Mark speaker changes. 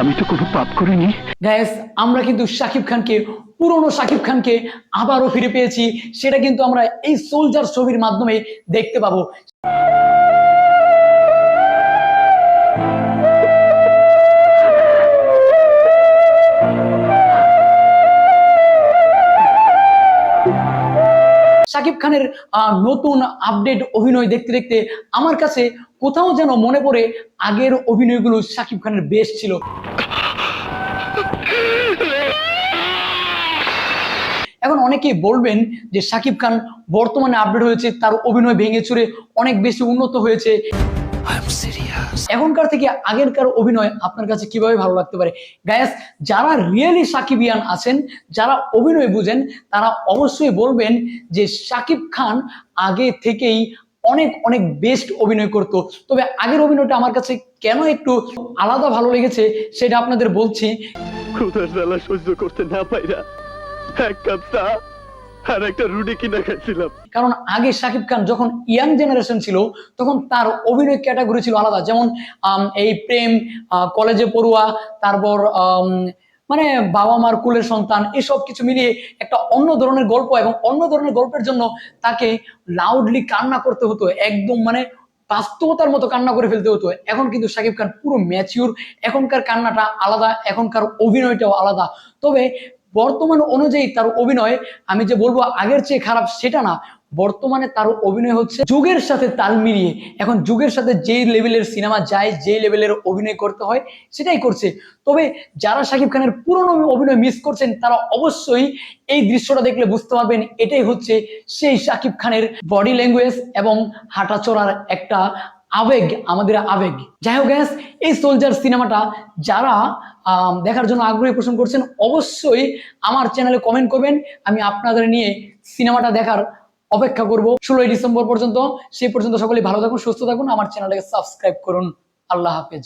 Speaker 1: আমি তো কোনো পাপ করিনি।
Speaker 2: গ্যাস আমরা কিন্তু শাকিব খানকে, পুরনো শাকিব খানকে আবারও ফিরে পেয়েছি। সেটা কিন্তু আমরা এই সোলজার ছবির মাধ্যমে দেখতে পাবো। শাকিব খানের নতুন আপডেট অভিনয় দেখতে দেখতে আমার কাছে কোথাও যেন মনে পড়ে আগের অভিনয়গুলো শাকিব খানের বেশ ছিল। এখন অনেকেই বলবেন যে শাকিব খান বর্তমানে আপডেট হয়েছে, তার অভিনয় ভেঙে চুরে অনেক বেশি উন্নত হয়েছে। এখনকার থেকে আগেরকার অভিনয় আপনার কাছে কীভাবে ভালো লাগতে পারে? গায়াস যারা রিয়েলি সাকিবিয়ান আছেন যারা অভিনয় বুঝেন তারা অবশ্যই বলবেন যে সাকিব খান আগে থেকেই অনেক অনেক বেস্ট অভিনয় করতো। তবে আগের অভিনয়টা আমার কাছে কেন একটু আলাদা ভালো লেগেছে সেটা আপনাদের বলছি।
Speaker 1: ক্ষুধার জ্বালা সহ্য করতে না পাইরা এক কাপ চা আর একটা রুটি কিনা
Speaker 2: কারণ আগে শাকিব খান যখন ইয়াং জেনারেশন ছিল, তখন তার অভিনয় ক্যাটাগরি ছিল আলাদা। যেমন এই প্রেম কলেজে পড়ুয়া, তারপর মানে বাবা মার কুলের সন্তান, এসব কিছু মিলিয়ে একটা অন্য ধরনের গল্প এবং অন্য ধরনের গল্পের জন্য তাকে লাউডলি কান্না করতে হতো, একদম মানে বাস্তবতার মতো কান্না করে ফেলতে হতো। এখন কিন্তু শাকিব খান পুরো ম্যাচিউর এখনকার কান্নাটা আলাদা, এখনকার অভিনয়টাও আলাদা। তবে বর্তমান অনুযায়ী তার অভিনয়, আমি যে বলব আগের চেয়ে খারাপ সেটা না, বর্তমানে তার অভিনয় হচ্ছে যুগের সাথে তাল মিলিয়ে। এখন যুগের সাথে যেই লেভেলের সিনেমা যায় যেই লেভেলের অভিনয় করতে হয়, সেটাই করছে। তবে যারা শাকিব খানের পুরনো অভিনয় মিস করছেন, তারা অবশ্যই এই দৃশ্যটা দেখলে বুঝতে পারবেন, এটাই হচ্ছে সেই শাকিব খানের বডি ল্যাঙ্গুয়েজ এবং হাঁটাচড়ার একটা আবেগ, আমাদের আবেগ। যাই হোক গ্যাস এই সোলজার সিনেমাটা যারা দেখার জন্য আগ্রহী পোষণ করছেন, অবশ্যই আমার চ্যানেলে কমেন্ট করবেন। আমি আপনাদের নিয়ে সিনেমাটা দেখার অপেক্ষা করব। ষোলোই ডিসেম্বর পর্যন্ত, সেই পর্যন্ত সকলেই ভালো থাকুন, সুস্থ থাকুন। আমার চ্যানেলটাকে সাবস্ক্রাইব করুন। আল্লাহ হাফেজ।